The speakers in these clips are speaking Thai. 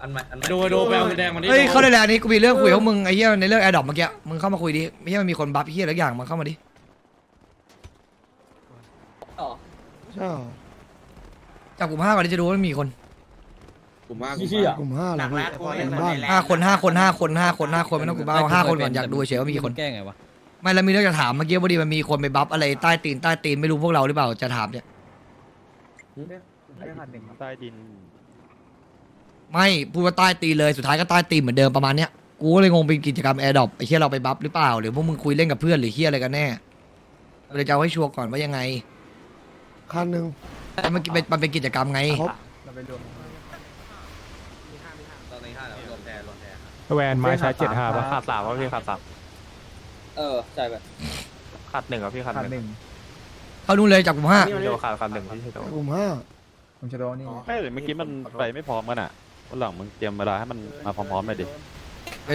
อันใหม่อันใหม่ดูดูไปเอาเงินแดงมาดิเฮ้ยเข้าได้แล้วอันนี้กูมีเรื่องคุยกับมึงไอ้เหี้ยในเรื่องแอร์ดรอปเมื่อกี้มึงเข้ามาคุยดิไม่ใช่มันมีคนบัฟเหี้ยอะไรอย่างมาเข้ามาดิใช่เหรอจากกลุ่มห้าก่อนที่จะดูว่ามีคนผมว่าพี่อะกลุ่มห้าเหรอพี่ห้าคนห้าคนห้าคนห้าคนห้าคนไม่ต้องกลุ่มห้าเอาห้าคนก่อนอยากดูเฉยว่ามีกี่คนแก้ไงวะไม่แล้วมีเรื่องจะถามเมื่อกี้พอดีมันมีคนไปบัฟอะไรใต้ตีนใต้ตีนไม่รู้พวกเราหรือเปล่าจะถามเนี่ยใต้ดิน ไม่พูดว่าใต้ตีนเลยสุดท้ายก็ใต้ตีนเหมือนเดิมประมาณเนี้ยกูก็เลยงงเป็นกิจกรรมแอร์ดรอปไอ้เหี้ยเราไปบัฟหรือเปล่าหรือพวกมึงคุยเล่นกับเพื่อนหรือเหี้ยอะไรกันแน่เราจะเอาให้ชัวร์ก่อนว่ายังไงคันหนึ่งแต่มันเป็นมันเป็นกิจกรรมไง ครบตอนนี้ห้าแล้วรวมแทนรวมแทนแวนไม้ใช้เจ็ดห้าป่ะขาดสามป่ะพี่ขาดสามเออใช่แบบขาดหนึ่งอะพี่ขาดหนึ่งเข้านู่นเลยจากกลุ่มห้าพี่โดขาดขาดหนึ่งพี่โดกลุ่มห้าผมจะโดนนี่ไม่เลยเมื่อกี้มันไปไม่พร้อมกันอะ วันหลังมึงเตรียมเวลาให้มันมาพร้อมๆหน่อยดิ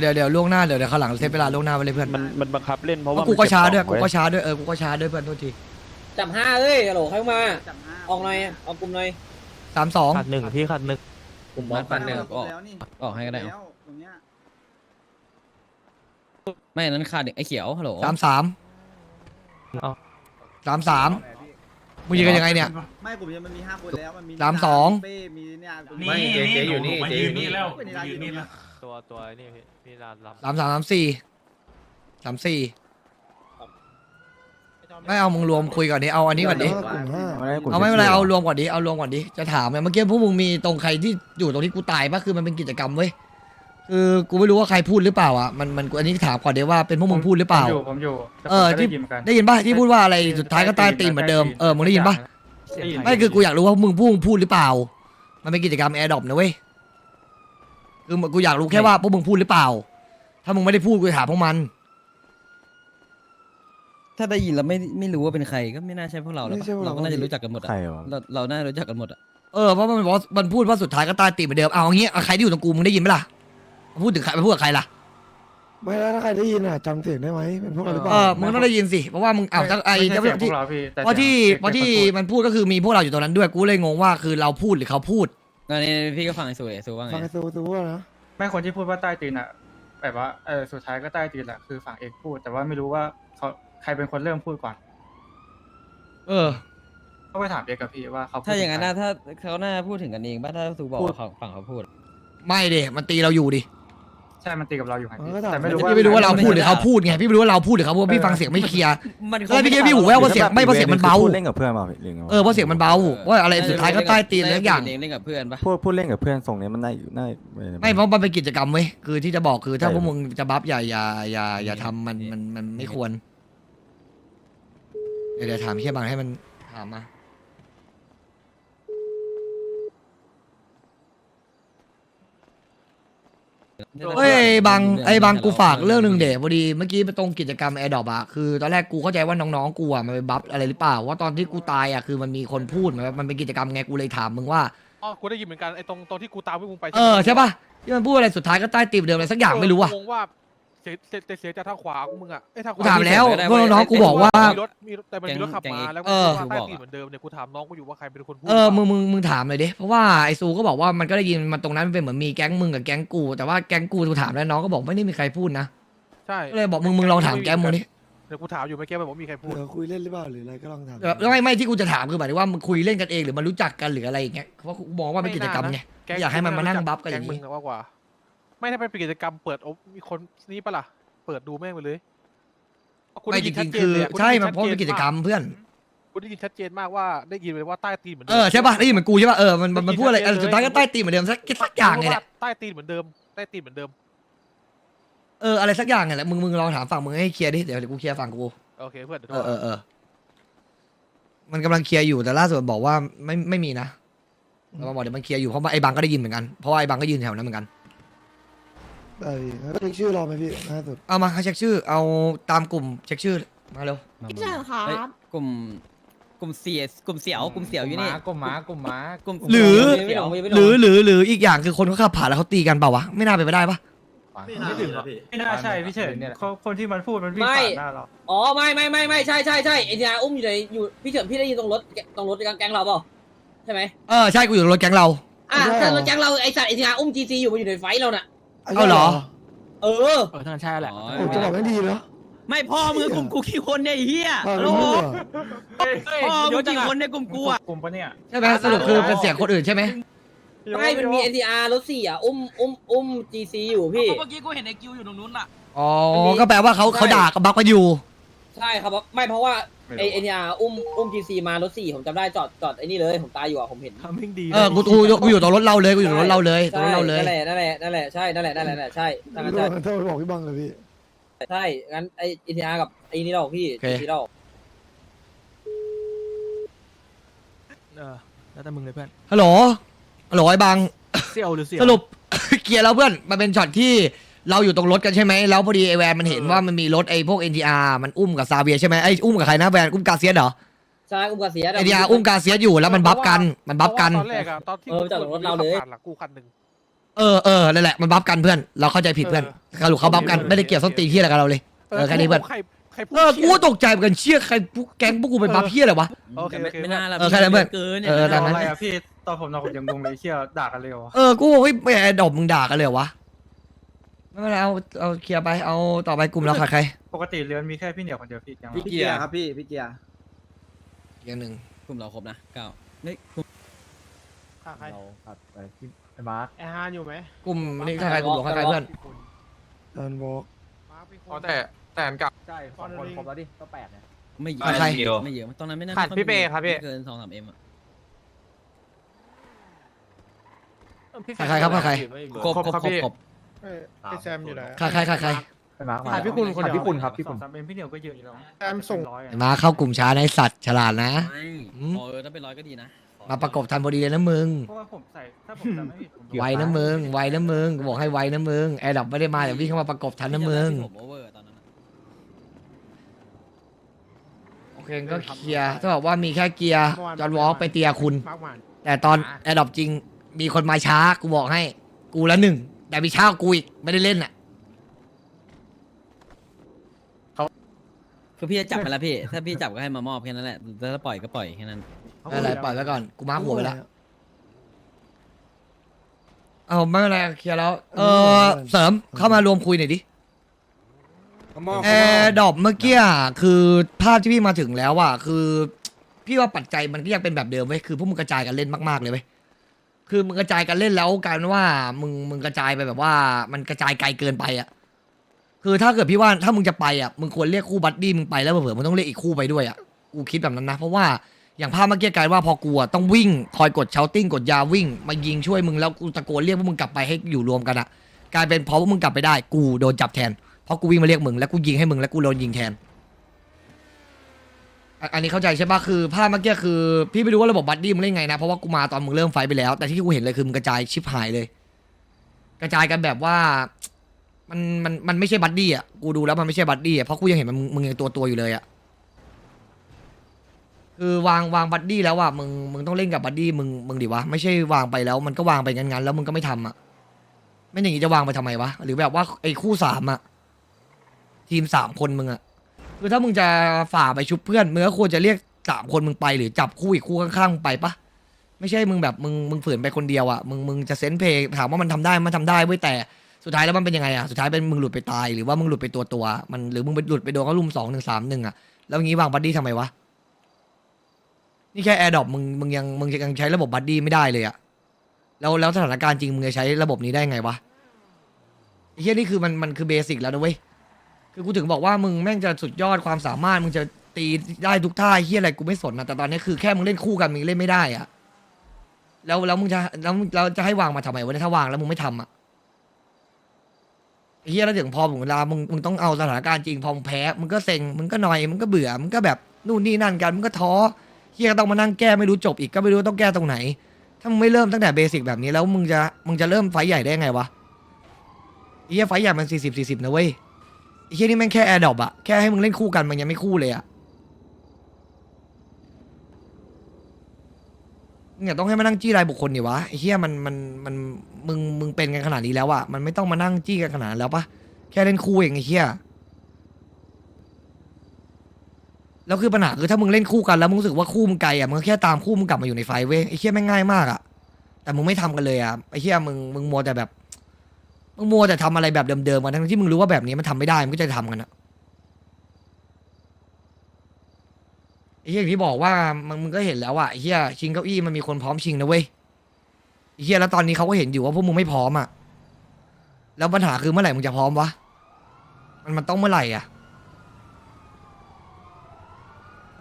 เดี๋ยวเดี๋ยวล่วงหน้าเดี๋ยวเดี๋ยวข้างหลังเซฟเวลาล่วงหน้าไปเลยเพื่อนมันมันบังคับเล่นเพราะเพว่าราะกูก็ช้าด้วยมันกูเบก็ของช้าด้วยเออกูก็ช้าด้วยเพื่อนโทษทีจับห้าเอ้ยฮัลโหลใครมาออกหน่อยออกกลุ่มหน่อยสามสองขาดหนึ่งพี่ขาดหนึ่งกลุ่มบอสปันหนึ่งออกออกให้ก็ได้เอาไม่อันนั้นขาดเด็กไอ้เขียวฮัลโหลสามสามสามสาม มึงยิงกันยังไงเนี่ยไม่กลุ่มนี้มันมีห้าคนแล้วมันมีสามสอง เป้มีเนี่ยไม่เจเจอยู่นี่เจอยู่นี่เป็นร้านอยู่นี่ตัวตัวนี่พี่พี่ลานลำสามสามสามสี่สามสี่ไม่เอามึงรวมคุยก่อนดิเอาอันนี้ก่อนดิกลุ่มห้า เอาไม่เป็นไรเอารวมก่อนดิเอารวมก่อนดิจะถามไงเมื่อกี้พวกมึงมีตรงใครที่อยู่ตรงที่กูตายปะคือมันเป็นกิจกรรมเว้ย คือกูไม่รู้ว่าใครพูดหรือเปล่าอะมันมันอันนี้ถามก่อนเดี๋ยวว่าเป็นพวกมึงพูดหรือเปล่า ผมอยู่เออที่ได้ยินป่ะที่พูดว่าอะไรสุดท้ายก็ใต้ตีนเหมือนเดิมเออมึงได้ยินป่ะไม่คือกูอยากรู้ว่ามึงพูดพูดหรือเปล่า มันเป็นกิจกรรมแอร์ดรอปนะเว้ยคือกูอยากรู้แค่ว่าพวกมึงพูดหรือเปล่า ถ้ามึงไม่ได้พูดกูจะถามพวกมัน ถ้าได้ยินแล้วไม่ไม่รู้ว่าเป็นใครก็ไม่น่าใช่พวกเราแล้วไม่ใช่พวกเรา เราก็น่าจะรู้จักกันหมดอะใครวะเราเราน่าจะรู้จักกันหมดอะเออเพราะมันบอกว่ามันพูดว่าสุดท้ายก็ใต้ตีนเหมือนเดิมเอาอย่างงี้เอาใครที่อยู่ตรงกูมึงได้ยินไหมล่ะ พูดถึงใครไปพูดกับใครล่ะไม่แล้วถ้าใครได้ยินอะจำเสียงได้ไหมเป็นพวกเราหรือเปล่าเออมึงต้องได้ยินสิเพราะว่ามึงอ้าวถ้าไอ้ไม่ใช่ที่เสียงพวกเราพี่แต่เพราะที่สียงเพราะที่สียงมันพูดก็คือมีพวกเราอยู่ตรงนั้นด้วยกูเลยงงว่าคือเราพูดหรือเขาพูดอันนี้พี่ก็ฟังไอ้สูไอ้สูว่าไงฟังไอ้ซูซูว่านะไม่คนที่พูดว่าใต้ตีนอะแบบว่าเออสุดท้ายก็ใต้ตีนแหละคือฝั่งเอกพูด แต่ว่าไม่รู้ว่าเขาใครเป็นคนเริ่มพูดก่อนเออ ก็ไปถามเอกกับพี่ว่าเขาพูดถ้าอย่างนั้นถึนะใครถ้าเขาน่าพูดถึงกันเองป่ะถ้าสูบอกว่าเขาฝั่งเขาพูด ไม่เดมันตีเราอยู่ดิ ใช่มันตีกับเราอยู่ไงมันพี่ก็ถามแต่ไม่รู้ว่าพี่ไม่รู้ว่าเราพูดหรือไม่ได้เขาพูดไงพี่ไม่รู้ว่าเราพูดหรือเขาพูดพี่ฟังเสียงไม่เคลียร์มันเออพี่แกพี่หูแว่วว่าเสียงไม่เพราะเสียงมันเบาพูดเล่นกับเพื่อนมาหรือไงวะเออเพราะเสียงมันเบาว่าอะไรสุดท้ายก็ใต้ตีนอะไรสักอย่างเล่นเล่นกับเพื่อนปะพูดพูดเล่นกับเพื่อนส่งเนี้ยมันน่าอยู่น่าไม่เพราะมันเป็นกิจกรรมเว้ยคือที่จะบอกคือถ้าใช่ พวกมึงจะบัฟอย่าอย่าอย่าอย่าทำมันมันมันไม่ควร เดี๋ยวเดี๋ยวถามเฮียบางให้มันถามมา เฮ้ยไอ้บางไอ้บางกูฝากเรื่องหนึ่งเดะพอดีเมื่อกี้ไปตรงกิจกรรมแอร์ดอปอะคือตอนแรกกูเข้าใจว่าน้องๆกูอะมันไปบัฟอะไรหรือเปล่าว่าตอนที่กูตายอะคือมันมีคนพูดเหมือนว่ามันเป็นกิจกรรมไงกูเลยถามมึงว่าอ๋อกูได้ยินเหมือนกันไอ้ตรงตรงที่กูตามพวกมึงไปเออใช่ปะที่มันพูดอะไรสุดท้ายก็ใต้ตีมเดิมอะไรสักอย่างไม่รู้อะงงว่า เสียเสียแต่เสียจากทางขวาของมึงอะไอ้ทางขกูวาถามแล้วพวกน้องๆกูบอกว่า มีรถมีรถแต่มันมีรถขับมาแล้วเอก็อว่าใต้ตีนเหมือนเดิมเนี่ยกูถามน้องกูอยู่ว่าใครเป็นคนพูดเออมึงมึงมึงถามเลยดิเพราะว่าไอซูก็บอกว่ามันก็ได้ยินมันตรงนั้นมันเป็นเหมือนมีแก๊งมึงกับแก๊งกู แต่ว่าแก๊งกูกูถามแล้วน้องก็บอกไม่ได้มีใครพูดนะใช่ก็เลยบอกมึงมึงลองถามแก๊งมึงดิเดี๋ยวกูถามอยู่เมื่อกี้มันบอกมีใครพูดเผื่อคุยเล่นหรือเปล่าหรืออะไรก็ลองถามแล้วไม่ไม่ที่กูจะถามคือหมายถึงว่ามึงคุยเล่นกันเองหรือมันรู้จักกันหรืออะไรอย่างเงี้ยเพราะกูมองว่าเป็นกิจกรรมไงแก๊งอยากให้มันมานั่งบัฟกันอย่างแก๊นี้งมึงอะว่ากว่า ไม่ถ้าเป็นกิจกรรมเปิดโอบมีคนนี้ปะล่ะ เปิดดูแม่งไปเลยกูไม่ได้จยินริงชัดๆคือเจนเลยะกูใช่ได้ยิมันเพราะมันเป็นกิจกรรมเพื่อนกูได้ยินชัดเจนมากว่าได้ยินเลยว่าใต้ตีนเหมือนเอเดิมอใช่ป่ะได้ยินเหมือนกูใช่ป่ะเออมันมันมันพูดอะไรเออสุดท้ายก็ใต้ตีมเหมือนเดิมสักสักอย่างไงแหละใต้ตีนเหมือนเดิมใต้ตีนเหมือนเดิมเอออะไรสักอย่างไงแหละมึงมึงลองถามฝั่งมึงให้เคลียร์ดิเดี๋ยวเดี๋ยวกูเคลียร์ฝั่งกูโอเคเพื่อนเดี๋ยวเอโทรอเออเออมันกำลังเคลียร์อยู่แต่ล่าสุดบอกว่าไม่ไม่มีนะแล้วมันบอกเดี๋ยวมันเคลียร์อยู่เพราะว่าไอ้บังก็ได้ยินเหมือนกันเพราะว่าไอ้บังก็ยืนแถวนั้นเหมือนกัน ได้พี่แล้วก็เช็คชื่อรอไหมพี่ล่าสุดเอามาให้เช็คชื่อ เอาตามกลุ่มเช็คชื่อมาเร็วมาเชิญครัเฮ้ยบ กลุ่มกลุ่มเสียกลุ่มเสียวกลุ่มเสียวอยู่นี่กลุ่มหมากลุ่มหมากลุ่มหรือ เสียวหรือหรือหรืออีกอย่างคือคนเขาขับผ่านแล้วเขาตีกันเปล่าวะไม่น่าเป็นไปได้ปะไม่ถึงหรอพี่ไม่น่าใช่พี่เฉินเนี่ยแหละเขาคนที่มันพูดมันวิ่งไม่ผ่านหน้าเรา อ๋อไม่ไม่ไม่ไม่ใช่ใช่ใช่ไอ้เนี่ยอุ้มอยู่ในอยู่พี่เฉินพี่ได้ยินตรงรถตรงรถแก๊งเราเปล่าใช่ไหมเออใช่กูอยู่รถแก๊งเรา อะถ้าเราแก๊งเราไอสัตว์ไอทีอาอุ้มจีซีอยู่มันอยู่ในไฟท์เราน่ะ เอาเหรอ เออ เออท่านใช่แหละ โอ้จะบอกไม่ดีเนาะไม่พ่อมือกลุ่มกูกี่คนเนี่ยไอ้เฮียเออโลไม่รู้เหรอพ่อมือกี่คนเนี่ยกลุ่มกูอะกลุ่มปะเนี่ยใช่ไหมสรุปคือเป็นเสียงคนอื่นใช่ไหมไม่มันมี NTR รถสี่อะอุ้มอุ้มอุ้ม GC อยู่พี่ เมื่อกี้กูเห็นไอ้กิวอยู่ตรงนู้นอะอ๋อ ก็แปลว่าเขาเขาด่ากับบักมาอยู่ ใช่ครับ ไม่เพราะว่า ไอ NTR อุ้มอุ้ม GC มารถสี่ผมจำได้จอดจอดไอ้นี่เลยผมตายอยู่อะผมเห็น ทำให้ดีเออกูกูกูอยู่ตรงรถเราเลยกูอยู่ตรงรถเราเลยตรงรถเราเลยนั่นแหละนั่นแหละนั่นแหละใช่นั่นแหละนั่นแหละนั่นแหละใช่ถ้างั้นไม่ใช่รู้เท่าบอกพี่บังเลยพี่ ใช่งั้นไอ NTR กับไอ้นี่เราพี่โอเค GC เราเออแล้วแต่มึงเลยเพื่อนฮัลโหลฮัลโหลไอ้บัง เสี่ยวหรือเสี่ยวสรุปเคลียร์แล้วเพื่อนมันเป็นช็อตที่ เราอยู่ตรงรถกันใช่ไหมแล้วพอดีไอแวนมันเห็นว่ามันมีรถไอพวก NTR มันอุ้มกับซาเวียใช่ไหมไออุ้มกับใครนะแวนอุ้มกาเซียสเหรอใช่อุ้มกาเซีย NTR อุ้มกาเซียสอยู่แล้วมันบัฟกันมันบัฟกันตอนแรกอะตอนที่เออจอดรถเราเลย ขับผ่นหลังกูคันหนึ่ง เออเออนั่นแหละมันบัฟกันเพื่อนเราเข้าใจผิดเพื่อนสรุปเขาบัฟกันไม่ได้เกี่ยวส้นตีนที่อะไรกับเราเลย เออแค่นี้เพื่อน ใครใครพูดเออกูก็ตกใจเหมือนกันเชี่ยใครพวกแก๊งพวกกูเป็นบัฟเพี้ยอะไรวะ โอเคโอเคไม่น่าละเออแค่นั้นเพื่อนเกินเออตามนั้น อะไรอะพี่ตอนผมนอนผมยังงงเลยเชี่ยด่ากันเลยเหรอวะ เออกูบอกเฮ้ยไม่ไอ้ดอกมึงด่ากันเลยเหรอวะ ไม่เป็นไรเอาเอาเคลียร์ไปเอาต่อไปกลุ่มเราขาดใครปกติเรือนมีแค่พี่เหนียวคนเดียวพี่ยังพี่เกียร์ครับพี่พี่เกียร์อย่างหนึ่งกลุ่มเราครบนะเก้าไม่กลุ่มอะใครเราขัดไปที่ไอ้มาร์คไอฮานอยู่ไหมกลุ่มนี่ขาดใครกลุ่มเราขาดใครเพื่อนดันบอกมาร์คเป็นคน อ๋อแต่แต่อันกับ ใช่สองคนครบแล้วดิก็แปดเนี่ยไม่เยอะอะใคร ไม่เยอะตอนนั้นไม่น่าขาดพี่เป้ครับพี่ ไม่เกินสองสามเอ็มอะขาดใครครับขาดใคร ครบครบครบครบ พี่แซมอยู่ไหนขาดใครขาดใครไอ้มาร์คมาขาดพี่คุณคนเดียวพี่คุณครับพี่คุณสองสามเอ็มพี่เหนียวก็เยอะอยู่แล้วแซมส่งร้อยอะมาเข้ากลุ่มช้าในะไอ้สัตว์ฉลาดนะ ไม่อืมเออถ้าเป็นร้อยก็ดีนะมาประกบทันพอดีเลยนะมึง เพราะว่าผมใส่ถ้าผมจำไม่ผิดผมไวนะมึงไวนะมึงกูบอกให้ไวนะมึงแอร์ดับไม่ได้มาแต่วิ่งเข้ามาประกบทันนะมึงผมโอเวอร์ตอนนั้นอะโอเคก็เคลียร์ถ้าบอกว่ามีแค่เกียร์จอห์นวอล์กไปเตียคุณ มาร์คหวานแต่ตอนแอร์ดรอปจริงมีคนมาช้ากูบอกให้ กูละหนึ่ง แต่มีช้ากว่ากูอีกไม่ได้เล่นอะ คือพี่จะจับไปแล้วพี่ ถ้าพี่จับก็ให้มามอบแค่นั้นแหละแต่ถ้าปล่อยก็ปล่อยแค่นั้นไม่เป็นไรปล่อยไว้ก่อน กูมาร์คหัวไปแล้วเอาไม่เป็นไรเคลียร์แล้ว เออเสริมเข้ามารวมคุยหน่อยดิแอร์ดรอปเมื่อกี้อะคือภาพที่พี่มาถึงแล้วอะคือ พี่ว่าปัจจัยมันก็ยังเป็นแบบเดิมเว้ยคือพวกมึงกระจายกันเล่นมากๆเลยเว้ย คือมึงกระจายกันเล่นแล้วกลายเป็นว่ามึงมึงกระจายไปแบบว่า มันกระจายไกลเกินไปอะ คือถ้าเกิดพี่ว่าถ้ามึงจะไปอะมึงควรเรียกคู่บัดดี้มึงไปแล้วเผื่อมึงต้องเรียกอีกคู่ไปด้วยอะกูคิดแบบนั้นนะ เพราะว่าอย่างภาพเมื่อกี้กลายว่าพอกูอะต้องวิ่งคอยกดเชาติ้งกดยาวิ่ง มายิงช่วยมึงแล้วกูตะโกนเรียกพวกมึงกลับไปให้อยู่รวมกันอะกลายเป็นพอพวกมึงกลับไปได้ กูโดนจับแทนเพราะกูวิ่งมาเรียกมึงแล้วกูยิงให้มึงแล้วกูโดนยิงแทน อันนี้เข้าใจใช่ปะคือภาพเมื่อกี้คือ พี่ไม่รู้ว่าระบบบัดดี้มึงเล่นไงนะ เพราะว่ากูมาตอนมึงเริ่มไฟท์ไปแล้ว แต่ที่กูเห็นเลยคือมึงกระจายชิบหายเลย กระจายกันแบบว่ามันมันมันไม่ใช่บัดดี้อะกูดูแล้วมันไม่ใช่บัดดี้อะเพราะกูยังเห็นมันมึงมึงยังตัวตัวอยู่เลยอะคือวางวางบัดดี้แล้วอะมึงมึงต้องเล่นกับบัดดี้มึงมึงดิวะไม่ใช่วางไปแล้ว มันก็วางไปงั้นๆแล้วมึงก็ไม่ทำอะไม่อย่างนี้จะวางไปทำไมวะหรือแบบว่าไอ้คู่สามอะทีมสามคนมึงอะ คือถ้ามึงจะฝ่าไปชุบเพื่อนมึงก็ควรจะเรียกสามคนมึงไปหรือจับคู่อีกคู่ข้างๆมึงไปปะไม่ใช่มึงแบบมึงมึงฝืนไปคนเดียวอะมึงมึงจะเซนเพลย์ถามว่ามันทำได้มันทำได้เว้ยแต่สุดท้ายแล้วมันเป็นยังไงอะสุดท้ายเป็นมึงหลุดไปตายหรือว่ามึงหลุดไปตัวตัวๆมันหรือมึงไปหลุดไปโดนเขาลุมสองหนึ่งสามหนึ่งอะแล้วงี้วางบัดดี้ทำไมวะนี่แค่แอร์ดอปมึงมึงยังมึงยังใช้ระบบบัดดี้ไม่ได้เลยอะแล้วแล้วสถานการณ์จริงมึงจะใช้ระบบนี้ได้ไงวะไอ้เฮียนี่คือมันมันคือเบสิกแล้วนะเว้ย คือกูถึงบอกว่ามึงแม่งจะสุดยอดความสามารถมึงจะตีได้ทุกท่าเฮียอะไรกูไม่สนนะแต่ตอนนี้คือแค่มึงเล่นคู่กันมึงเล่นไม่ได้อะแล้วแล้วมึงจะแล้วเราจะให้วางมาทำไมวะเนี่ยถ้าวางแล้วมึงไม่ทำอะไอ้เฮียแล้วถึงพอถึงเวลามึงมึงต้องเอาสถานการณ์จริงพอมึงแพ้มึงก็เซ็งมึงก็หน่อยมึงก็เบื่อมึงก็แบบนู่นนี่นั่นกันมึงก็ท้อเฮียก็ต้องมานั่งแก้ไม่รู้จบอีกก็ไม่รู้ต้องแก้ตรงไหน ถ้ามึงไม่เริ่มตั้งแต่เบสิกแบบนี้แล้วมึงจะมึงจะเริ่มไฟท์ใหญ่ได้ไงวะไอ้เหี้ยไฟท์ใหญ่มันสี่สิบสี่สิบนะเว้ย เหี้ยนี่แม่งแค่แอร์ดรอปอะแค่ให้มึงเล่นคู่กันมันยังไม่คู่เลยอะมึงอย่าต้องให้มานั่งจี้รายบุคคลดิวะไอ้เหี้ยมันมันมันมึงมึงเป็นกันขนาดนี้แล้วอะมันไม่ต้องมานั่งจี้กันขนาดนั้นแล้วปะแค่เล่นคู่เองไอ้เหี้ยแล้วคือปัญหาคือถ้ามึงเล่นคู่กันแล้วมึงรู้สึกว่าคู่มึงไกลอะมึงก็แค่ตามคู่มึงกลับมาอยู่ในไฟเว้ยไอ้เหี้ยแม่งง่ายมากอะแต่มึงไม่ทำกันเลยอะไอ้เหี้ยมึงมึงมัวแต่แบบ มึงมัวแต่ทำอะไรแบบเดิมๆกันทั้งที่มึงรู้ว่าแบบนี้มันทำไม่ได้มึงก็จะทำกันอะไอ้เหี้ยอย่างที่บอกว่ามึงมึงก็เห็นแล้วอะไอ้เหี้ยชิงเก้าอี้มันมีคนพร้อมชิงนะเว้ยไอ้เหี้ยแล้วตอนนี้เขาก็เห็นอยู่ว่าพวกมึงไม่พร้อมอะแล้วปัญหาคือเมื่อไหร่มึงจะพร้อมวะมันมันต้องเมื่อไหร่อะ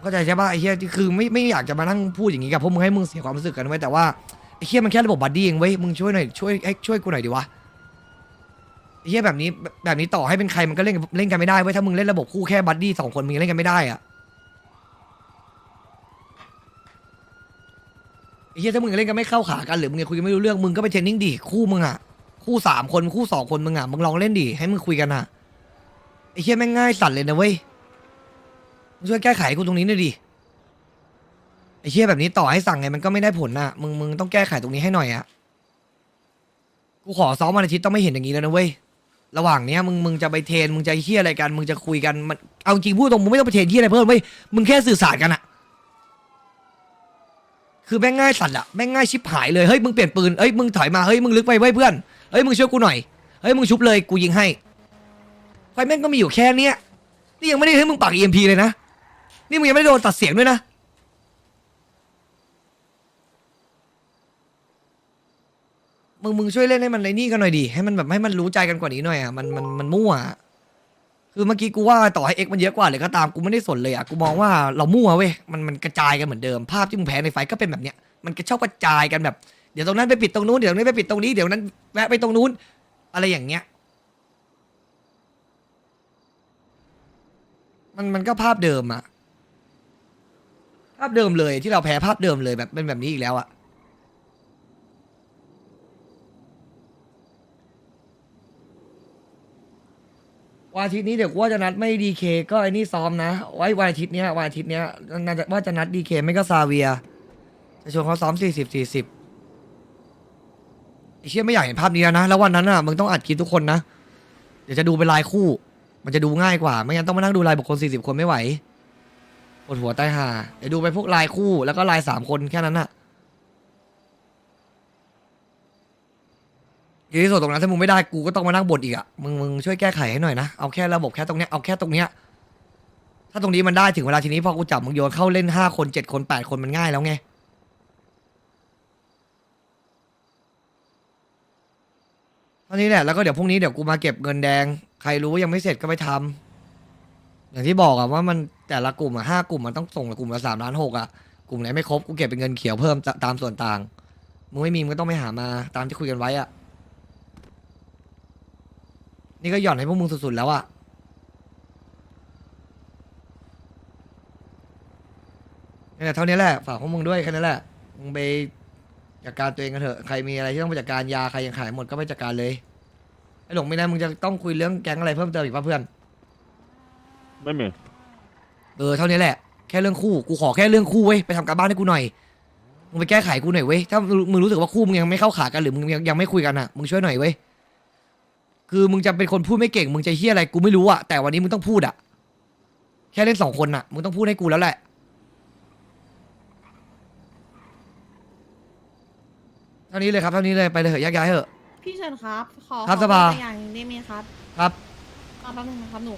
เข้าใจใช่ปะไอ้เหี้ยที่คือไม่ไม่อยากจะมานั่งพูดอย่างนี้กับพวกมึงให้มึงเสียความรู้สึกกันไว้แต่ว่าไอ้เหี้ยมันแค่ระบบบัดดี้เองเว้ยมึงช่วยหน่อยช่วยให้ช่วยกูหน่อยดิวะ เหี้ยแบบนี้แบบนี้ต่อให้เป็นใครมันก็เล่นเล่นกันไม่ได้เว้ยถ้ามึงเล่นระบบคู่แค่บัดดี้สองคนมึงเล่นกันไม่ได้อะไอ้เหี้ยถ้ามึงเล่นกันไม่เข้าขากันหรือมึงคุยกันไม่รู้เรื่องมึงก็ไปเทรนนิ่งดิคู่มึงอะคู่สามคนคู่สองคนมึงอะมึงลองเล่นดิให้มึงคุยกันอะไอ้เหี้ยแม่งง่ายสัตว์เลยนะเว้ยช่วยแก้ไขกูตรงนี้หน่อยดิไอ้เชี่ยแบบนี้ต่อให้สั่งไงมันก็ไม่ได้ผลน่ะมึงมึงต้องแก้ไขตรงนี้ให้หน่อยอะกูขอซ้อมวันอาทิตย์ต้องไม่เห็นอย่างนี้แล้วนะเว้ย ระหว่างเนี้ยมึงมึงจะไปเทรนมึงจะเฮี้ยอะไรกันมึงจะคุยกันมันเอาจริงพูดตรงมึงไม่ต้องไปเทรนเฮี้ยอะไรเพิ่มเว้ยมึงแค่สื่อสารกันอะคือแม่งง่ายสัตว์อะแม่งง่ายชิบหายเลยเฮ้ยมึงเปลี่ยนปืนเฮ้ยมึงถอยมาเฮ้ยมึงลึกไปเว้ยเพื่อนเฮ้ยมึงช่วยกูหน่อยเฮ้ยมึงชุบเลยกูยิงให้ไฟแม่งก็มีอยู่แค่เนี้ยนี่ยังไม่ได้ให้มึงปัก EMP เลยนะนี่มึงยังไม่ได้โดนตัดเสียงด้วยนะ มึงมึงช่วยเล่นให้มันในนี่กันหน่อยดิให้มันแบบให้มันรู้ใจกันกว่านี้หน่อยอะมันมันมันมั่วอะคือเมื่อกี้กูว่าต่อให้เอ็กมันเยอะกว่าเลยก็ตามกูไม่ได้สนเลยอะกูมองว่าเรามั่วเว้ยมันมันกระจายกันเหมือนเดิมภาพที่มึงแพ้ในไฟท์ก็เป็นแบบเนี้ยมันก็ชอบกระจายกันแบบ เดี๋ยวตรงนั้นไปปิดตรงนู้นเดี๋ยวตรงนี้ไปปิดตรงนี้เดี๋ยวนั้นแวะไปตรงนู้น อะไรอย่างเงี้ย มันมันก็ภาพเดิมอะภาพเดิมเลยที่เราแพ้ภาพเดิมเลยแบบเป็นแบบนี้อีกแล้วอะ วันอาทิตย์นี้เดี๋ยวกูว่าจะนัดไม่ดีเคก็ไอ้นี่ซ้อมนะ ไว้วันอาทิตย์เนี้ยวันอาทิตย์เนี้ยน่าจะว่าจะนัดดีเคไม่ก็ซาเวีย จะชวนเขาซ้อมสี่สิบสี่สิบไอ้เชี่ยไม่อยากเห็นภาพนี้แล้วนะ แล้ววันนั้นอะมึงต้องอัดคลิปทุกคนนะ เดี๋ยวจะดูเป็นลายคู่ มันจะดูง่ายกว่า ไม่งั้นต้องมานั่งดูรายบุคคลสี่สิบคนไม่ไหวปวดหัวใต้หาเดี๋ยวดูไปพวกลายคู่แล้วก็ลายสามคนแค่นั้นน่ะ ทีที่สุดตรงนั้นถ้ามึงไม่ได้กูก็ต้องมานั่งบ่นอีกอะมึงมึงช่วยแก้ไขให้หน่อยนะเอาแค่ระบบแค่ตรงเนี้ยเอาแค่ตรงเนี้ยถ้าตรงนี้มันได้ถึงเวลาทีนี้พอกูจับมึงโยนเข้าเล่นห้าคนเจ็ดคนแปดคนมันง่ายแล้วไงเท่านี้แหละแล้วก็เดี๋ยวพรุ่งนี้เดี๋ยวกูมาเก็บเงินแดง ใครรู้ยังไม่เสร็จก็ไปทำอย่างที่บอกอะว่ามันแต่ละกลุ่มอะห้ากลุ่มมันต้องส่งกลุ่มละสามล้านหกอะกลุ่มไหนไม่ครบกูเก็บเป็นเงินเขียวเพิ่มตตามส่วนต่างมึงไม่มีมึงก็ต้องไปหามาตามที่คุยกันไว้อะ นี่ก็หย่อนให้พวกมึงสุดๆแล้วอะนี่แหละเท่านี้แหละฝากพวกมึงด้วยแค่นั้นแหละมึงไปจัดการตัวเองกันเถอะใครมีอะไรที่ต้องไปจัดการยาใครยังขายหมดก็ไปจัดการเลยไอ้หลงไม่ได้มึงจะต้องคุยเรื่องแก๊งอะไรเพิ่มเติมอีกป่ะเพื่อนไม่มีเออเท่านี้แหละแค่เรื่องคู่กูขอแค่เรื่องคู่เว้ยไปทำการบ้านให้กูหน่อยมึงไปแก้ไขกูหน่อยเว้ยถ้ามึงรู้สึกว่าคู่มึงยังไม่เข้าขากันหรือมึงยังยังไม่คุยกันอะมึงช่วยหน่อยเว้ย คือมึงจะเป็นคนพูดไม่เก่ง มึงจะเฮี้ยอะไรกูไม่รู้อะแต่วันนี้มึงต้องพูดอะแค่เล่นสองคนอะมึงต้องพูดให้กูแล้วแหละ เท่านี้เลยครับเท่านี้เลยไปเลยเถอะแยกย้ายเถอะ พี่เชิญครับ ขอครับขอสภาตัวอย่างหนึ่งได้ไหมครับครับ รอแป๊บนึงนะครับหนู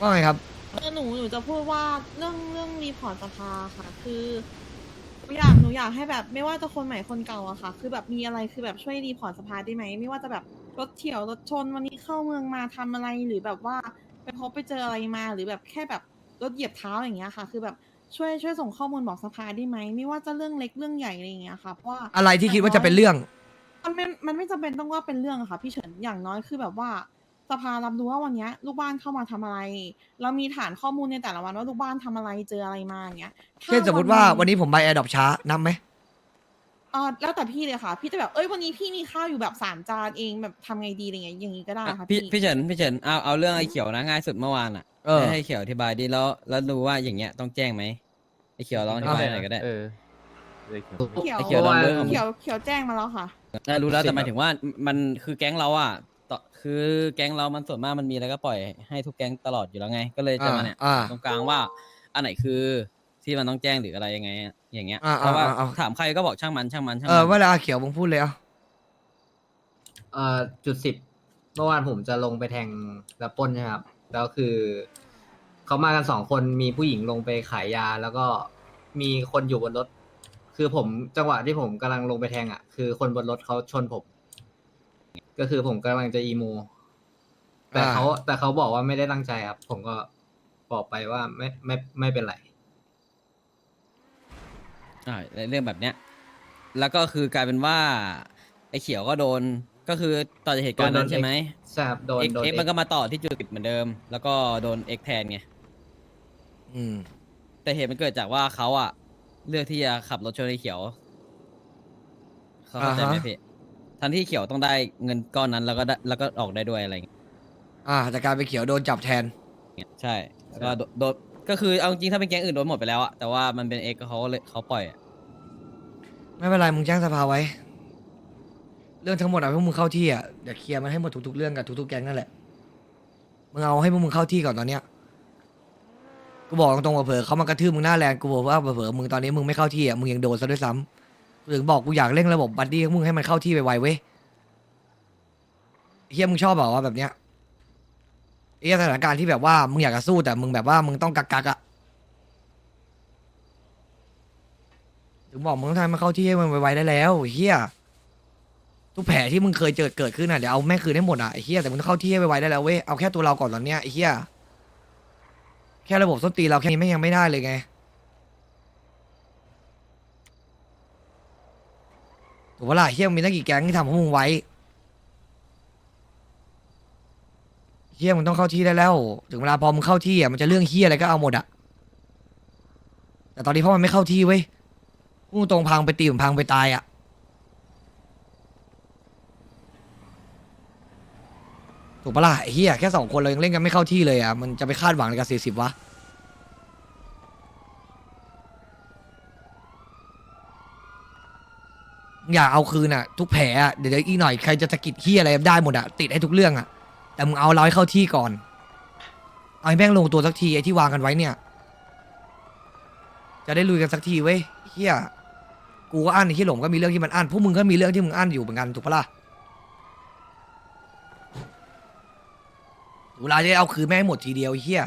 ว่าไงครับ เออหนูหนูจะพูดว่าเรื่องเรื่องรีพอร์ตสภาค่ะ คือห นูอยากหนูอยากให้แบบไม่ว่าจะคนใหม่คนเก่าอะค่ะ คือแบบมีอะไรคือแบบช่วยรีพอร์ตสภาได้ไหมไม่ว่าจะแบบรถเฉียวรถชนวันนี้เข้าเมืองมาทำอะไรหรือแบบว่าไปพบไปเจออะไรมาหรือแบบแค่แบบรถเหยียบเท้าอย่างเงี้ยค่ะ คือแบบช่วยช่วยส่งข้อมูลบอกสภาได้ไหมไม่ว่าจะเรื่องเล็กเรื่องใหญ่อะไรอย่างเงี้ยค่ะเพราะว่า อะไรที่คิดว่าจะเป็นเรื่อง มันไม่มันไม่จำเป็นต้องว่าเป็นเรื่องอะค่ะพี่เฉินอย่างน้อยคือแบบว่า สภารับรู้ว่าวันเนี้ยลูกบ้านเข้ามาทำอะไร เรามีฐานข้อมูลในแต่ละวันว่าลูกบ้านทำอะไรเจออะไรมาอย่างเงี้ยถ้เช่นสมมติว่าหงวันนี้ผมไปแอร์ดรอปช้านับไหมเออแล้วแต่พี่เลยค่ะ พี่จะแบบเอ้ยวันนี้พี่มีข้าวอยู่แบบสามจานเองแบบทำไงดีอะไรเงี้ยอย่างงี้ก็ได้ค่ะพี่พี่พี่เฉินพี่เฉินเอาเอาเรื่องไอ้เขียวนะง่ายสุดเมื่อวานอะเออ ให้ให้เขียวอธิบายดิแล้วแล้วรู้ว่าอย่างเงี้ยต้องแจ้งไหมไอ้เขียวลองอธิบายหน่อยก็ได้ เออเด็กเขียวไอ้เขียวลองเรื่องเขียวเขียวแจ้งมาแล้วค่ะได้รู้แล้วแต่หมายถึงว่ามันคือแก๊งเราอะ ต่อคือแก๊งเรามันส่วนมากมันมีอะไรก็ปล่อยให้ทุกแก๊งตลอดอยู่แล้วไง ก็เลยจะมาเนี่ยอ่าตรงกลางว่า อันไหนคือที่มันต้องแจ้งหรืออะไรยังไงอะอย่างเงี้ยอ่าเพราะว่าอ่าอ่า ถามใครก็บอกช่างมันช่างมันช่างเอมัอเวลาเขียวมึงพูดเลยอะเอ่อจุดสิบเมื่อวานผมจะลงไปแทงแล้วปล้นใช่ไหมครับ แล้วคือเขามากันสองคนมีผู้หญิงลงไปขายยา แล้วก็มีคนอยู่บนรถ คือผมจังหวะที่ผมกำลังลงไปแทงอะ คือคนบนรถเขาชนผม ก็คือผมกำลังจะอีโม แต่เขาแต่เขาบอกว่าไม่ได้ตั้งใจครับ ผมก็บอกไปว่าไม่ไม่ไม่เป็นไร อ่าในเรื่องแบบเนี้ย แล้วก็คือกลายเป็นว่าไอ้เขียวก็โดนก็คือต่อจากเหตุการณ์นั้นโดนใช่ไหมใช่ครับโดนเอ็กโดนเอ็ก X มันก็มาต่อที่จุดติดเหมือนเดิม แล้วก็โดนเอ็กแทนไงอืม แต่เหตุมันเกิดจากว่าเขาอะเลือกที่จะขับรถชนไอ้เขียวเขาเข้าใจไหมอ่าฮะ พี่ ทันที่เขียวต้องได้เงินก้อนนั้นแล้วก็ได้แล้วก็ออกได้ด้วยอะไรอย่างเงี้ยอ่าแต่การไปเขียวโดนจับแทน ใช่แล้วก็โดโดนก็คือเอาจริงๆถ้าเป็นแก๊งอื่นโดนหมดไปแล้วอะแต่ว่ามันเป็นเอ็กเขาเลยเขาปล่อยอะไม่เป็นไรมึงแจ้งสภาไว้ เรื่องทั้งหมดอะพวกมึงเข้าที่อะเดี๋ยวเคลียร์มันให้หมดทุกๆเรื่องกับทุกๆแก๊งนั่นแหละมึงเอาให้พวกมึงเข้าที่ก่อนตอนเนี้ยกูบอกตรงๆว่าเผลอเขามากระทืบมึงหน้าแรงกูบอกว่าเผลอๆมึงตอนนี้มึงไม่เข้าที่อะมึงยังโดนซะด้วยซ้ำกู ถึงบอกกูอยากเร่งระบบบัดดี้ของมึงให้มันเข้าที่ไวๆเว้ยเฮียมึงชอบแบบว่าแบบเนี้ยเฮียสถานการณ์ที่แบบว่ามึงอยากจะสู้แต่มึงแบบว่ามึงต้องกักกักอะถึงบอกมึงต้องทำให้มันเข้าที่ให้มันไวๆได้แล้วเฮียทุกแผลที่มึงเคยเจอเกิดขึ้นอะเดี๋ยวเอาแม่คืนให้หมดอะไอ้เหี้ยแต่มึงต้องเข้าที่ให้ไวๆได้แล้วเว้ยเอาแค่ตัวเราก่อนตอนเนี้ยไอ้เหี้ยแค่ระบบส้นตีนเราแค่นี้ไม่ยังไม่ได้เลยไง ถูกปะล่ะเหี้ยมึงมีตั้งกี่แก๊งที่ทำพวกมึงไว้เหี้ยมึงต้องเข้าที่ได้แล้ว ถึงเวลาพอมึงเข้าที่อะมันจะเรื่องเหี้ยอะไรก็เอาหมดอะแต่ตอนนี้เพราะมันไม่เข้าที่เว้ยพุ่งตรงพังไปตีผมพังไปตายอะถูกปะล่ะเฮียแค่สองคนเรายังเล่นกันไม่เข้าที่เลยอะมันจะไปคาดหวังอะไรกับสี่สิบวะ อย่าเอาคืนอะ ทุกแผลอะเดี๋ยวอีกหน่อยใครจะสะกิดเฮียอะไรได้หมดอะติดให้ทุกเรื่องอะแต่มึงเอาเราให้เข้าที่ก่อนเอาให้แม่งลงตัวสักทีไอ้ที่วางกันไว้เนี่ย จะได้ลุยกันสักทีเว้ยเฮียกูก็อั้นไอ้ที่หลงก็มีเรื่องที่มันอั้นพวกมึงก็มีเรื่องที่มึงอั้นอยู่เหมือนกันถูกปะล่ะเวลาจะเอาคืนแม่งให้หมดทีเดียวไอ้เฮีย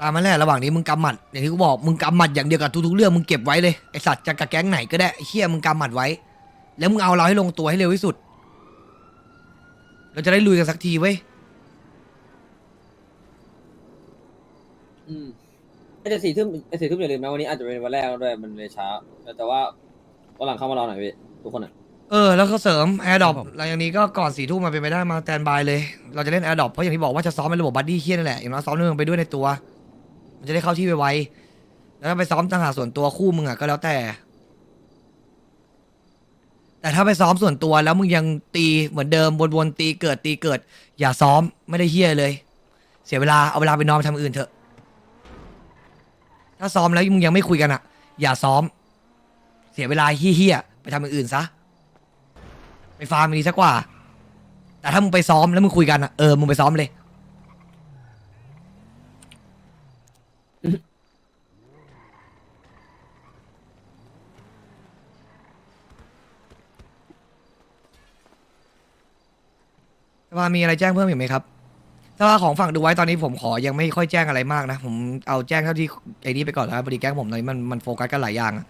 ตามมาแหละระหว่างนี้มึงกำหมัดอย่างที่กูบอกมึงกำหมัดอย่างเดียวกับทุกๆเรื่องมึงเก็บไว้เลยไอสัตว์จะกับแก๊งไหนก็ได้ไอ้เฮียมึงกำหมัดไว้ แล้วมึงเอาเราให้ลงตัวให้เร็วที่สุด เราจะได้ลุยกันสักทีเว้ยอืมแต่สี่ทุ่มไอ้สี่ทุ่มอย่าลืมนะวันนี้อาจจะเป็นวันแรกด้วยมันเลยช้าแต่แต่ว่าวันหลังเข้ามารอหน่อยพี่ทุกคนอะเออแล้วก็เสริมแอร์ดอปครับผมหลังจากนี้ก็ก่อนสี่ทุ่มมาเป็นไปได้มาแตนบายเลย เราจะเล่นแอร์ดอปเพราะอย่างที่บอกว่าจะซ้อมเป็นระบบบัดดี้เคียนั่นแหละอย่างน้อยซ้อมเรื่องไปด้วยในตัว มันจะได้เข้าที่ไวๆแล้วถ้าไปซ้อมต่างหากส่วนตัวคู่มึงอะก็แล้วแต่ แต่ถ้าไปซ้อมส่วนตัวแล้วมึงยังตีเหมือนเดิมวนๆตีเกิดตีเกิด อย่าซ้อมไม่ได้เฮี้ยเลย เสียเวลาเอาเวลาไปนอนไปทำอื่นเถอะ ถ้าซ้อมแล้วมึงยังไม่คุยกันอะ อย่าซ้อม เสียเวลาเฮี้ยๆไปทำอย่างอื่นซะไปฟาร์มดีสักกว่า แต่ถ้ามึงไปซ้อมแล้วมึงคุยกันอะเออมึงไปซ้อมเลย สภามีอะไรแจ้งเพิ่มอีกไหมครับสภาของฝั่งดูไว้ตอนนี้ผมขอยังไม่ค่อยแจ้งอะไรมากนะ ผมเอาแจ้งเท่าที่ไอ้นี้ไปก่อนแล้วครับพอดีแก๊งผมตอนนี้มันมันโฟกัสกันหลายอย่างอะ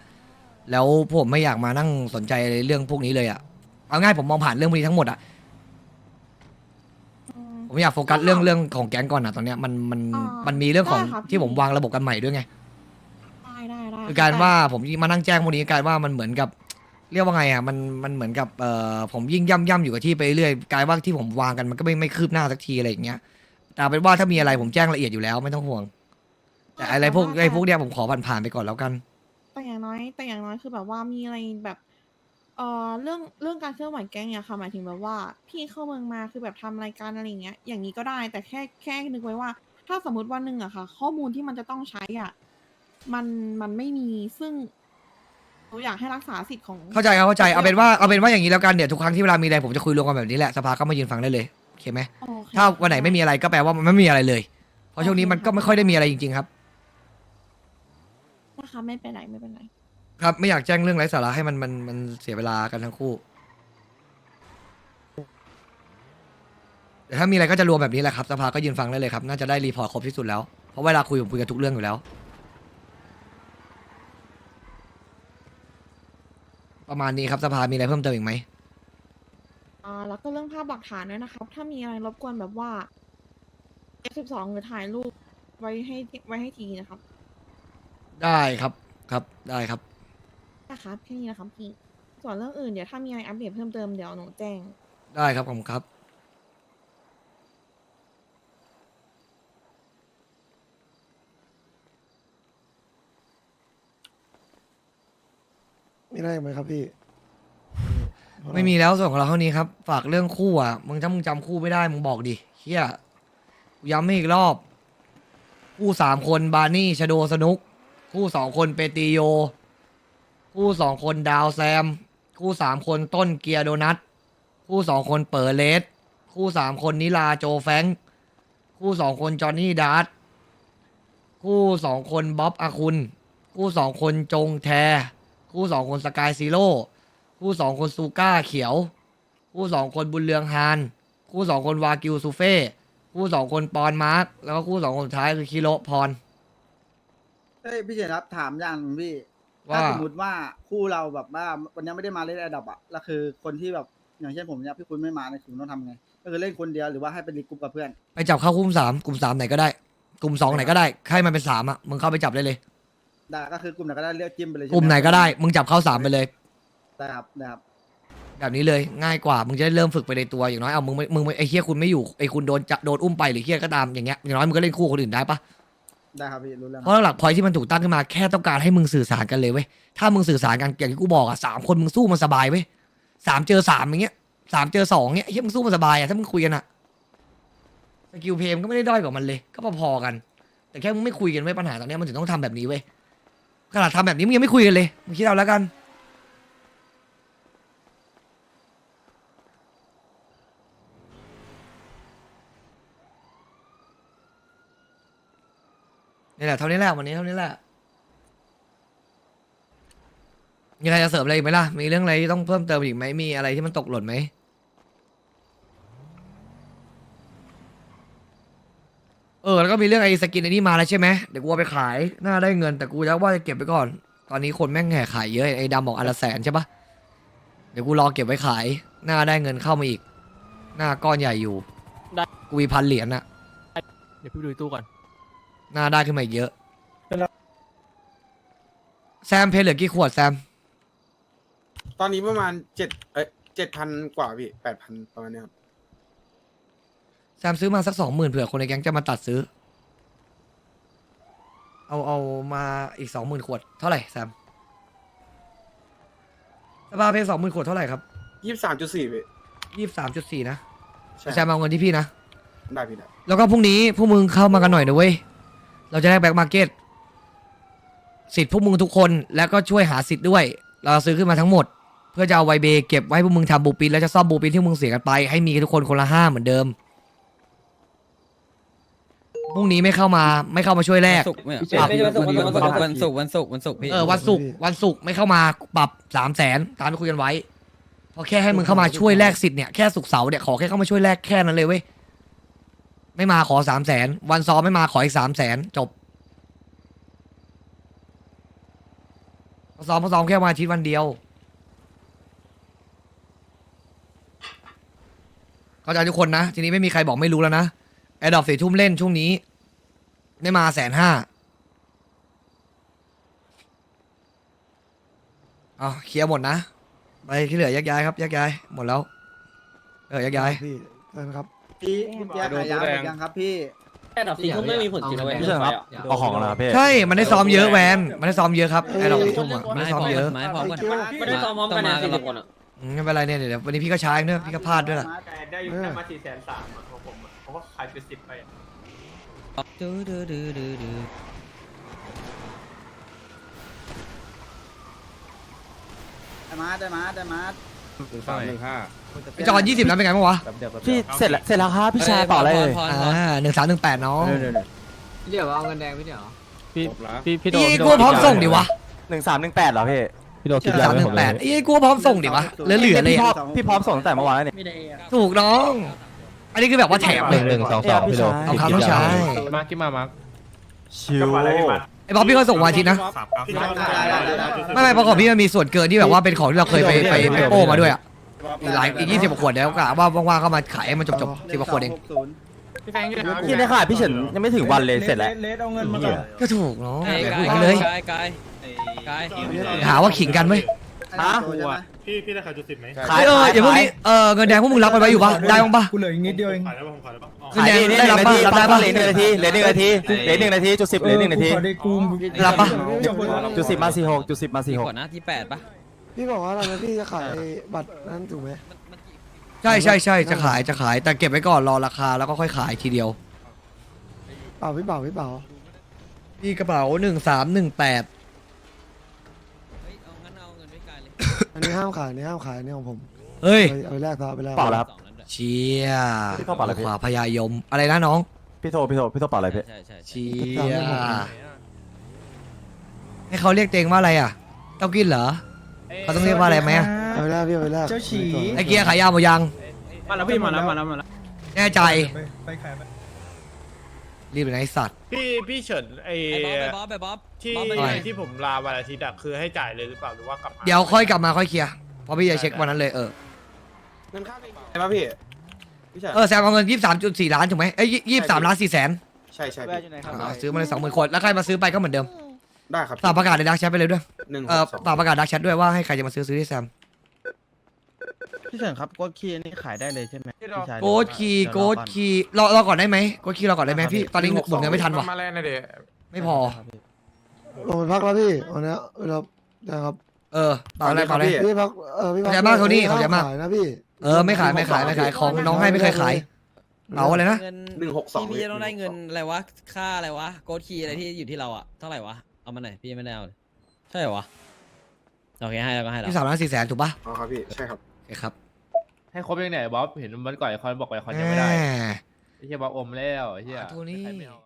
แล้วผมไม่อยากมานั่งสนใจเรื่องพวกนี้เลยอะเอาง่ายผมมองผ่านเรื่องพวกนี้ทั้งหมดอะอืม ผมอยากโฟกัสเรื่องเรื่องของแก๊งก่อนอะตอนเนี้ยมันมันอ่ามัมันมีเรื่องของได้ครับที่ผมวางระบบกันใหม่ด้วยไง ได้ได้ได้คือการว่าผมมานั่งแจ้งพวกนี้กลายว่ามันเหมือนกับ เรียกว่าไงอะมันมันเหมือนกับเอ่อผมยิ่งย่ำย่ำอยู่กับที่ไปเรื่อยกลายว่าที่ผมวางกันมันก็ไม่ไม่คืบหน้าสักทีอะไรอย่างเงี้ยแต่เอาเป็นว่าถ้ามีอะไรผมแจ้งละเอียดอยู่แล้วไม่ต้องห่วง แต่อะไรพวกไอ้พวกเนี้ยผมขอผ่านผ่านๆไปก่อนแล้วกัน แต่อย่างน้อยแต่อย่างน้อยคือแบบว่ามีอะไรแบบเอ่อเรื่องเรื่องการเคลื่อนไหวแก๊งเนี่ยค่ะหมายถึงแบบว่า พี่เข้าเมืองมาคือแบบทำรายการอะไรอย่างเงี้ยอย่างนี้ก็ได้แต่แค่แค่นึกไว้ว่า ถ้าสมมติวันหนึ่งอะค่ะ ข้อมูลที่มันจะต้องใช้อะมันมันไม่มีซึ่ง หนูอยากให้รักษาสิทธิ์ของ เข้าใจครับเข้าใจเอาเป็นว่าเอาเป็นว่าอย่างนี้แล้วกันเดี๋ยวทุกครั้งที่เวลามีอะไรผมจะคุยรวมกันแบบนี้แหละสภาก็มายืนฟังได้เลยโอเคไหมโอเค ถ้าวันไหนไม่มีอะไรก็แปลว่ามันไม่มีอะไรเลย เพราะช่วงนี้มันก็ไม่ค่อยได้มีอะไรจริงๆครับนะคะไม่เป็นไรไม่เป็นไร ครับไม่อยากแจ้งเรื่องไร้สาระให้มันมันมันเสียเวลากันทั้งคู่แต่ถ้ามีอะไรก็จะรวมแบบนี้แหละครับสภาก็ยืนฟังได้เลยครับน่าจะได้รีพอร์ตครบที่สุดแล้วเพราะเวลาคุยผมคุยกันทุกเรื่องอยู่แล้ว ประมาณนี้ครับสภามีอะไรเพิ่มเติมอีกไหมอ่าแล้วก็เรื่องภาพหลักฐานด้วยนะครับ ถ้ามีอะไรรบกวนแบบว่า F12 หรือถ่ายรูปไว้ให้ไว้ให้ทีนะครับได้ครับครับได้ครับ นะครับแค่นี้นะครับพี่ส่วนเรื่องอื่นเดี๋ยวถ้ามีอะไรอัปเดตเพิ่มเติมเดี๋ยวหนูแจ้ง ได้ครับผมครับ มีอะไรอีกไหมครับพี่ไม่มีแล้วส่วนของเราเท่านี้ครับ ฝากเรื่องคู่อะมึงถ้ามึงจำคู่ไม่ได้มึงบอกดิเฮียกูย้ำให้อีกรอบ คู่สามคนบาร์นี่ชโดสนุก คู่สองคนเปติโย คู่สองคนดาวแซม คู่สามคนต้นเกียร์โดนัทคู่สองคนเปิดเลสคู่สามคนนิลาโจแฟง คู่สองคนจอห์นนี่ดาร์ตคู่สองคนบ๊อบอาคุนคู่สองคนจงแท คู่สองคนสกายซีโร่คู่สองคนซูก้าเขียว คู่สองคนบุญเรืองฮานคู่สองคนวากิวซูเฟ่คู่สองคนปอนมาร์กแล้วก็คู่สองคนสุดท้ายคือคิโรพรเฮ้ยพี่เฉยครับถามอย่างหนึ่งพี่ว่าถ้าสมมติว่าคู่เราแบบว่าวันนี้ไม่ได้มาเล่นแอดดับอะแล้วคือคนที่แบบอย่างเช่นผมเนี่ยพี่คุณไม่มาในยคุณต้องทำไง ก็คือเล่นคนเดียวหรือว่าให้เป็นรีกรุ๊ปกับเพื่อน ไปจับเข้ากลุ่มสามกลุ่มสามไหนก็ได้ กลุ่มสองไหนก็ได้ให้มันเป็นสามอะมึงเข้าไปจับได้เลย ได้ก็คือกลุ่มไหนก็ได้เลือกจิ้มไปเลยกลุ่มไหนก็ได้ มึงจับเข้าสามไปเลย ได้ครับได้ครับแบบนี้เลยง่ายกว่า มึงจะได้เริ่มฝึกไปในตัวอย่างน้อยเอามึงไม่มึงไม่ไอ้เฮียคุณไม่อยู่ไอ้คุณโดนจะโดนอุ้มไปหรือเฮียก็ตามอย่างเงี้ยอย่างน้อยมึงก็เล่นคู่คนอื่นได้ปะได้ครับพี่รู้เรื่องเพราะหลักพอยที่มันถูกตั้งขึ้นมาแค่ต้องการให้มึงสื่อสารกันเลยเว้ยถ้ามึงสื่อสารกันอย่างที่กูบอกอะสามคนมึงสู้มันสบายเว้ยสามเจอสามอย่างเงี้ยสามเจอสองเงี้ยเฮ้ยมึงสู้มันสบายอะถ้ามึงคุยกันอะสกิลเพลย์มันก็ไม่ได้ด้อยกว่ามันเลย ก็พอๆกัน แต่แค่มึงไม่คุยกันเว้ยปัญหาตอนเนี้ยมันถึงต้องทำแบบนี้เว้ย ขนาดทำแบบนี้มึงยังไม่คุยกันเลยมึงคิดเอาแล้วกัน นี่แหละเท่านี้แหละวันนี้เท่านี้แหละมีใครจะเสริมอะไรอีกไหมล่ะ มีเรื่องอะไรที่ต้องเพิ่มเติมอีกไหมมีอะไรที่มันตกหล่นไหม เออ แล้วก็มีเรื่องไอ้สกินไอ้นี่มาแล้วใช่ไหมเดี๋ยวกูเอาไปขายน่าได้เงินแต่กูจะว่าจะเก็บไปก่อน ตอนนี้คนแม่งแห่ขายเยอะไอ้ดำบอกอันละแสนใช่ปะเดี๋ยวกูรอเก็บไว้ขายน่าได้เงินเข้ามาอีก หน้าก้อนใหญ่อยู่กูมีพันเหรียญอะเดี๋ยวพี่ดูตู้ก่อน หน้าได้ขึ้นมาอีกเยอะแซมเพลเหลือกี่ขวดแซมตอนนี้ประมาณเจ็ดเอ้ยเจ็ดพันกว่าพี่แปดพันประมาณเนี้ยครับ แซมซื้อมาสักสองหมื่นเผื่อคนในแก๊งจะมาตัดซื้อ เอาเอามาอีกสองหมื่นขวดเท่าไหร่แซมสภาเพลสองหมื่นขวดเท่าไหร่ครับยี่สิบสามจุดสี่พี่ยี่สิบสามจุดสี่นะใช่แซมเอาเงินที่พี่นะ ได้พี่ได้แล้วก็พรุ่งนี้พวกมึงเข้ามากันหน่อยนะเว้ย เราจะได้แบ็กมาร์เก็ตสิทธิ์พวกมึงทุกคน แล้วก็ช่วยหาสิทธิ์ด้วย เราซื้อขึ้นมาทั้งหมด เพื่อจะเอาไวเบเก็บไว้ให้พวกมึงทำบูปินแล้วจะซ่อมบูปินที่มึงเสียกันไปให้มีทุกคนคนละห้าเหมือนเดิม พรุ่งนี้ไม่เข้ามาไม่เข้ามาช่วยแลกศุกร์ไม่ปรับไม่ใช่วันศุกร์วันศุกร์วันศุกร์วันศุกร์วันศุกร์พี่ เออวันศุกร์วันศุกร์ไม่เข้ามาปรับสามแสนตามที่คุยกันไว้เพอแค่ให้มึงเข้ามาช่วยแลกสิทธิ์เนี่ยแค่ศุกร์เสาร์เนี่ยขอแค่เข้ามาช่วยแลกแค่นั้นเลยเว้ยไม่มาขอสามแสนวันซ้อมไม่มาขออีกสามแสนจบพอซ้อมพอซ้อมแค่วันอาทิตย์วันเดียวเข้าใจทุกคนนะ ทีนี้ไม่มีใครบอกไม่รู้แล้วนะ แอดดอปสี่ทุ่มเล่นช่วงนี้ไม่มาแสนห้าเอาเคลียร์หมดนะ ไปที่เหลือแยกย้ายครับแยกย้ายหมดแล้ว เออแยกย้าย พี่ได้นะครับ พี่พี่เปียกขายยาหมดยังครับพี่ แค่ดับสี่ทุ่มไม่มีผลจริงนะเว้ยไม่ใช่ครับ เอาของแล้วพี่ ใช่มันได้ซ้อมเยอะแวนมันได้ซ้อมเยอะครับไอ้ดอกสี่ทุ่มอะมันไม้ได้ซ้อมพร้อมเยกัอะนไม้พร้อมกันไม่ได้ซ้อมพร้อมกันนะสี่สิบคนอะอืมไม่เป็นไรเนี่ยเดี๋ยววันนี้พี่ก็ช้าเองเนอะพี่ก็พลาดด้วยล่ะแต่ได้อยู่ได้มาสี่แสนสามของผมอะเพ ราะว่าขายจุดสิบไปดูดูดูดูดูไอ้มาร์ทไอ้มาร์ทไอ้มาร์ทหนึ่งสามหนึ่งห้าไอ้จอนยี่สิบแล้วเป็นไงบ้างวะพี่เสร็จแล้วเสร็จแล้วครับพี่ชายต่อเลย พรพรพรอ่าหนึ่งสามหนึ่งแปดน้องพี่เดี๋ยวเอาเงินแดงพี่เดี๋ยวพี่พี่พี่โดไอ้กูพร้อมส่งดิวะหนึ่งสามหนึ่งแปดเหรอพี่พี่โดนหนึ่งสามหนึ่งแปดไอ้กูพร้อมส่งดิวะเหลือเหลือเลยอะพี่พร้อมส่งตั้งแต่เมื่อวานแล้วนี่ถูกน้อง อันนี้คือแบบว่าแถมเลยหนึ่งสองสองพี่โดนเอาครับน้องชายมาร์กิมามาร์กชิวไอ้บ๊อบพี่ก็ส่งวันอาทิตย์นะไม่ไม่เพราะของพี่มันมีส่วนเกินที่แบบว่าเป็นของที่เราเคยไปไปไปโป้มาด้วยอะอีกหลายอีกยี่สิบกว่าขวดเดี๋ยวกะว่าว่างๆเข้ามาขายให้มันจบๆสิบกว่าขวดเองพี่แฟงอยู่ไหนพี่ได้ค่ะพี่เฉินยังไม่ถึงวันเลยเสร็จแล้วเลสเอาเงินมาก่อนก็ถูกเนาะไอ้อย่าไกพูดอย่างนี้เลยายกายกายหาว่าขิงกันเว้ย ฮะพี่พี่ได้ขายจุดสิบไหมขายเออขายอย่าพวกนี้เออเงินแดงพวกมึงรับกันไว้อยู่ปะได้บ้างปะกูเหลืออีกนิดเดียวเองเงินแดงได้รับปะรับได้ปะเหลือหนึ่งนาทีเหลือหนึ่งนาทีเหลือหนึ่งนาทีจุดสิบเหลือหนึ่งนาทีรับปะจุดสิบมาสี่หกจุดสิบมาสี่หกก่อนนะที่แปดปะพี่บอกว่าอะไรนะพี่จะขายบัตรนั้นถูกไหมใช่ใช่ใช่จะขายจะขายแต่เก็บไว้ก่อนรอราคาแล้วก็ค่อยขายทีเดียวเปล่าพี่เปล่าพี่เปล่าพี่กระเป๋าหนึ่งสามหนึ่งแปด อันนี้ห้ามขายอันนี้ห้ามขายอันนี้ของผมเฮ้ย เอาเอาไปแลกซะเอาไปแลกเปล่าแล้วครับสองนั้นด้วยเชียพี่เข้าปากเลยพี่ ขวาพญายม อะไรนะน้อง พี่โทรพี่โทรพี่โทรเปล่าอะไรพี่ ใช่ใช่ใช่เชียให้เขาเรียกเตงว่าอะไรอะเต้ากินเหรอ เขาต้องเรียกว่าอะไรไหมอะ เอาไปแลกพี่เอาไปแลกเจ้าฉีไอ้เกียร์ขายยาวหมดยัง มาแล้วพี่มาแล้วมาแล้วมาแล้วแน่ใจ ไปขายไป รีบไปไหนไอ้สัตว์ พี่พี่เฉินไอไอ้บ๊อบไอ้บ๊อบไอ้บ๊อบที่บ๊อบไปไปไหน ที่ผมลาวันอาทิตย์อะคือให้จ่ายเลยหรือเปล่าหรือว่ากลับมาเดี๋ยวค่อยกลับมาค่อยเคลียร์เพราะพี่จะเช็ควันนั้นเลยเออ เงินค่าเพลงใช่ปะพี่พี่ชายเออแซมเอาเงินยี่สิบสามจุดสี่ล้านถูกไหมเอ้ยยี่สิบสามล้านสี่แสนใช่ใช่พี่ซื้อมาเลยสองหมื่นคนแล้วใครมาซื้อไปก็เหมือนเดิมได้ครับฝากประกาศในดักแชทไปเลยด้วยหนึ่งเออฝากประกาศดักแชทด้วยว่าให้ใครจะมาซื้อซื้อที่แซม พี่เฉินครับกดคีย์นี่ขายได้เลยใช่ไหมพี่ชายโกดคีย์โกดคีย์รอรอก่อนได้ไหมโกดคีย์รอก่อนได้ไหมพี่ตอนนี้หมุนเงินไม่ทันว่ะมาแล้วนะเดี๋ยวไม่พอ ลงไปพักแล้วพี่วันนี้เวลานะครับเออเปล่าอะไรเปล่าอะไรพี่พักเออพี่พัขอบใจมากโทนี่ขอบใจมาก ขายนะพี่เออไม่ขายไม่ขายไม่ขายของน้องให้ไม่เคยขายเอาอะไรนะ เงินหนึ่งหกสอง พี่พี่จะต้องได้เงินอะไรวะ ค่าอะไรวะ โกดคีอะไรที่อยู่ที่เราอะเท่าไหร่วะ เอามาหน่อยพี่ยังไม่ได้เอาเลยใช่เหรอวะ โอเคให้แล้วก็ให้แล้วที่สามล้านสี่แสนถูกปะอ๋อครับพี่ ใช่ครับโอเคครับให้ครบยังไงบ๊อบเห็นวันก่อนคอนบอกไปคอนแหยังไม่ได้มไอ้เหี้ยบ๊อบอมแล้วไอ้เหี้ยโทนี่